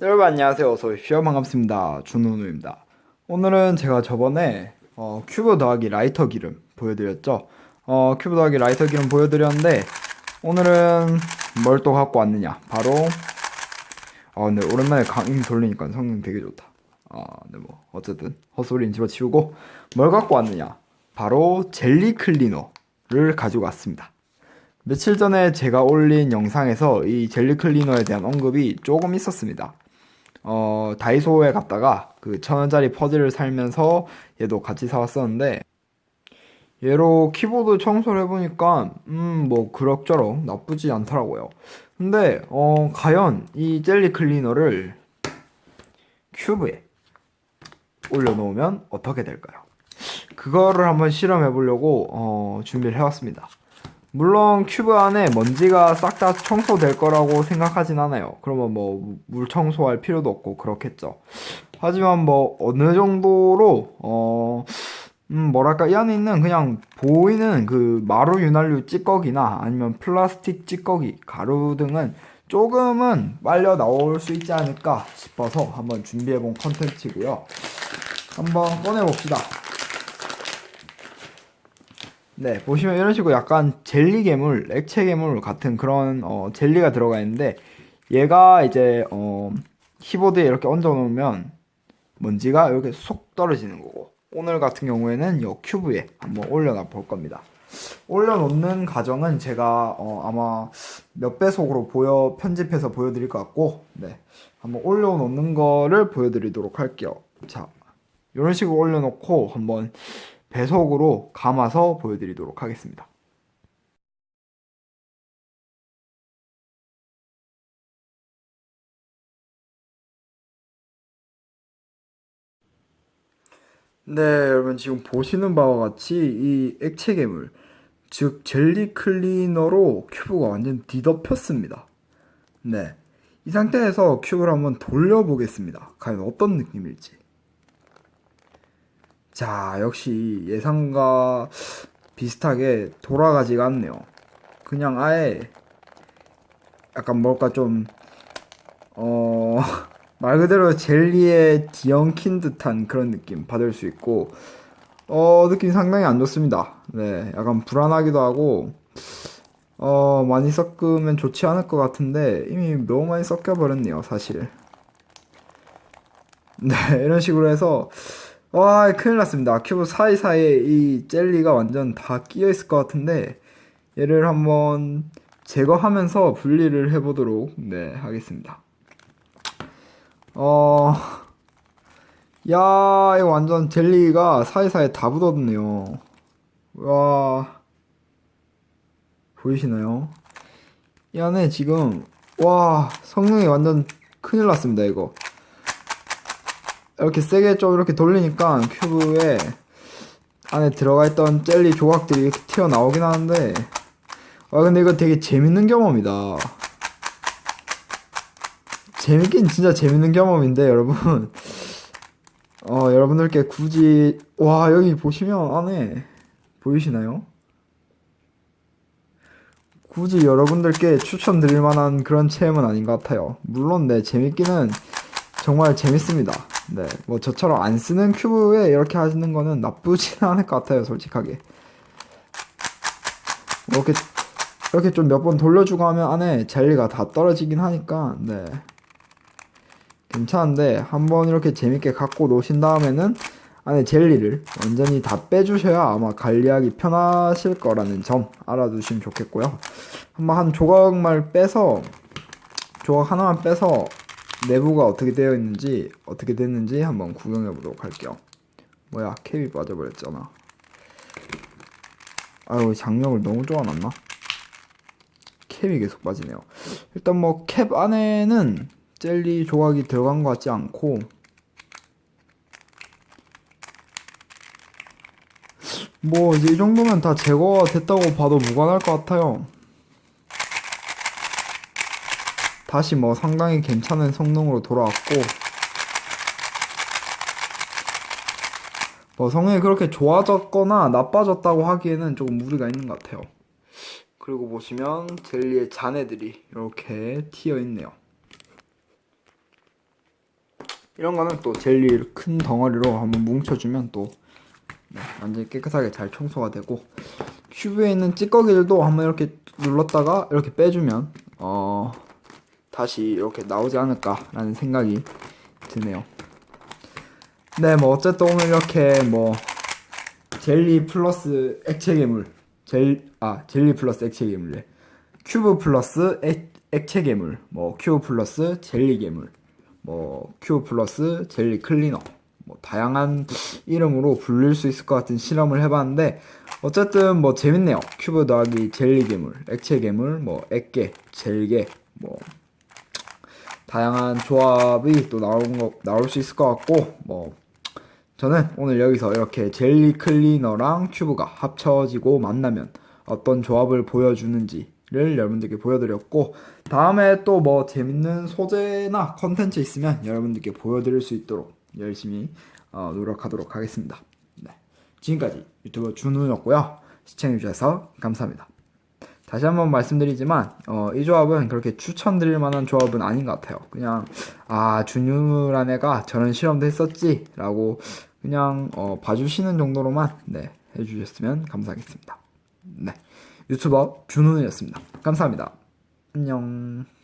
네, 여러분 안녕하세요. 어서 오십시오. 반갑습니다. 준호누입니다. 오늘은 제가 저번에 어, 큐브 더하기 라이터 기름 보여드렸죠. 어, 큐브 더하기 라이터 기름 보여드렸는데 오늘은 뭘 또 갖고 왔느냐? 바로 어, 근데 오랜만에 강의 돌리니까 성능 되게 좋다. 아, 네, 뭐 어쨌든 헛소리는 집어치우고 뭘 갖고 왔느냐? 바로 젤리 클리너를 가지고 왔습니다. 며칠 전에 제가 올린 영상에서 이 젤리 클리너에 대한 언급이 조금 있었습니다. 어, 다이소에 갔다가 그 천 원짜리 퍼즐을 살면서 얘도 같이 사왔었는데 얘로 키보드 청소를 해보니까 음 뭐 그럭저럭 나쁘지 않더라고요. 근데 어 과연 이 젤리 클리너를 큐브에 올려놓으면 어떻게 될까요? 그거를 한번 실험해 보려고 어, 준비를 해왔습니다. 물론 큐브 안에 먼지가 싹 다 청소될 거라고 생각하진 않아요. 그러면 뭐 물 청소할 필요도 없고 그렇겠죠. 하지만 뭐 어느 정도로 어 음, 뭐랄까 이 안에 있는 그냥 보이는 그 마루 윤활유 찌꺼기나 아니면 플라스틱 찌꺼기, 가루 등은 조금은 빨려 나올 수 있지 않을까 싶어서 한번 준비해 본 컨텐츠고요. 한번 꺼내 봅시다. 네, 보시면 이런 식으로 약간 젤리 괴물, 액체 괴물 같은 그런 어, 젤리가 들어가 있는데 얘가 이제 어, 키보드에 이렇게 얹어 놓으면 먼지가 이렇게 쏙 떨어지는 거고 오늘 같은 경우에는 이 큐브에 한번 올려놔 볼 겁니다. 올려놓는 과정은 제가 어, 아마 몇 배속으로 보여 편집해서 보여드릴 것 같고 네, 한번 올려놓는 거를 보여드리도록 할게요. 자, 이런 식으로 올려놓고 한번 배속으로 감아서 보여드리도록 하겠습니다. 네, 여러분 지금 보시는 바와 같이 이 액체 괴물, 즉 젤리 클리너로 큐브가 완전 뒤덮였습니다. 네, 이 상태에서 큐브를 한번 돌려보겠습니다. 과연 어떤 느낌일지. 자, 역시 예상과 비슷하게 돌아가지가 않네요. 그냥 아예 약간 뭘까 좀, 어, 말 그대로 젤리에 뒤엉킨 듯한 그런 느낌 받을 수 있고, 어, 느낌 상당히 안 좋습니다. 네, 약간 불안하기도 하고, 어, 많이 섞으면 좋지 않을 것 같은데, 이미 너무 많이 섞여버렸네요, 사실. 네, 이런 식으로 해서, 와, 큰일 났습니다. 큐브 사이사이에 이 젤리가 완전 다 끼어 있을 것 같은데, 얘를 한번 제거하면서 분리를 해보도록, 네, 하겠습니다. 어, 야, 이거 완전 젤리가 사이사이에 다 묻었네요. 와, 보이시나요? 이 안에 지금, 와, 성능이 완전 큰일 났습니다, 이거. 이렇게 세게 좀 이렇게 돌리니까 큐브에 안에 들어가 있던 젤리 조각들이 이렇게 튀어나오긴 하는데 아 근데 이거 되게 재밌는 경험이다. 재밌긴 진짜 재밌는 경험인데 여러분. 어 여러분들께 굳이 와 여기 보시면 안에 보이시나요? 굳이 여러분들께 추천드릴 만한 그런 체험은 아닌 것 같아요. 물론 네 재밌기는 정말 재밌습니다 네, 뭐 저처럼 안 쓰는 큐브에 이렇게 하시는 거는 나쁘진 않을 것 같아요, 솔직하게. 뭐 이렇게 이렇게 좀 몇 번 돌려주고 하면 안에 젤리가 다 떨어지긴 하니까 네. 괜찮은데 한번 이렇게 재밌게 갖고 노신 다음에는 안에 젤리를 완전히 다 빼주셔야 아마 관리하기 편하실 거라는 점 알아두시면 좋겠고요. 한번 한 조각만 빼서 조각 하나만 빼서 내부가 어떻게 되어 있는지 어떻게 됐는지 한번 구경해 보도록 할게요. 뭐야 캡이 빠져버렸잖아. 아유 장력을 너무 좋아놨나? 캡이 계속 빠지네요. 일단 뭐 캡 안에는 젤리 조각이 들어간 것 같지 않고 뭐 이제 이 정도면 다 제거가 됐다고 봐도 무관할 것 같아요. 다시 뭐 상당히 괜찮은 성능으로 돌아왔고 뭐 성능이 그렇게 좋아졌거나 나빠졌다고 하기에는 조금 무리가 있는 것 같아요. 그리고 보시면 젤리의 잔해들이 이렇게 튀어 있네요. 이런 거는 또 젤리를 큰 덩어리로 한번 뭉쳐주면 또 네, 완전히 깨끗하게 잘 청소가 되고 큐브에 있는 찌꺼기들도 한번 이렇게 눌렀다가 이렇게 빼주면 어 다시 이렇게 나오지 않을까라는 생각이 드네요. 네, 뭐 어쨌든 오늘 이렇게 뭐 젤리 플러스 액체 괴물, 젤, 아 젤리 플러스 액체 괴물래, 큐브 플러스 액, 액체 괴물, 뭐 큐브 플러스 젤리 괴물, 뭐 큐브 플러스 젤리 클리너, 뭐 다양한 이름으로 불릴 수 있을 것 같은 실험을 해봤는데 어쨌든 뭐 재밌네요. 큐브 더하기 젤리 괴물, 액체 괴물, 뭐 액계, 젤계, 뭐 다양한 조합이 또 나올 거, 나올 수 있을 것 같고 뭐 저는 오늘 여기서 이렇게 젤리 클리너랑 큐브가 합쳐지고 만나면 어떤 조합을 보여주는지를 여러분들께 보여드렸고 다음에 또 뭐 재밌는 소재나 컨텐츠 있으면 여러분들께 보여드릴 수 있도록 열심히 어, 노력하도록 하겠습니다. 네. 지금까지 유튜버 준우였고요. 시청해주셔서 감사합니다. 다시 한번 말씀드리지만 어, 이 조합은 그렇게 추천드릴 만한 조합은 아닌 것 같아요. 그냥 아 준유란 애가 저런 실험도 했었지라고 그냥 어, 봐주시는 정도로만 네 해주셨으면 감사하겠습니다. 네 유튜버 준우였습니다. 감사합니다. 안녕.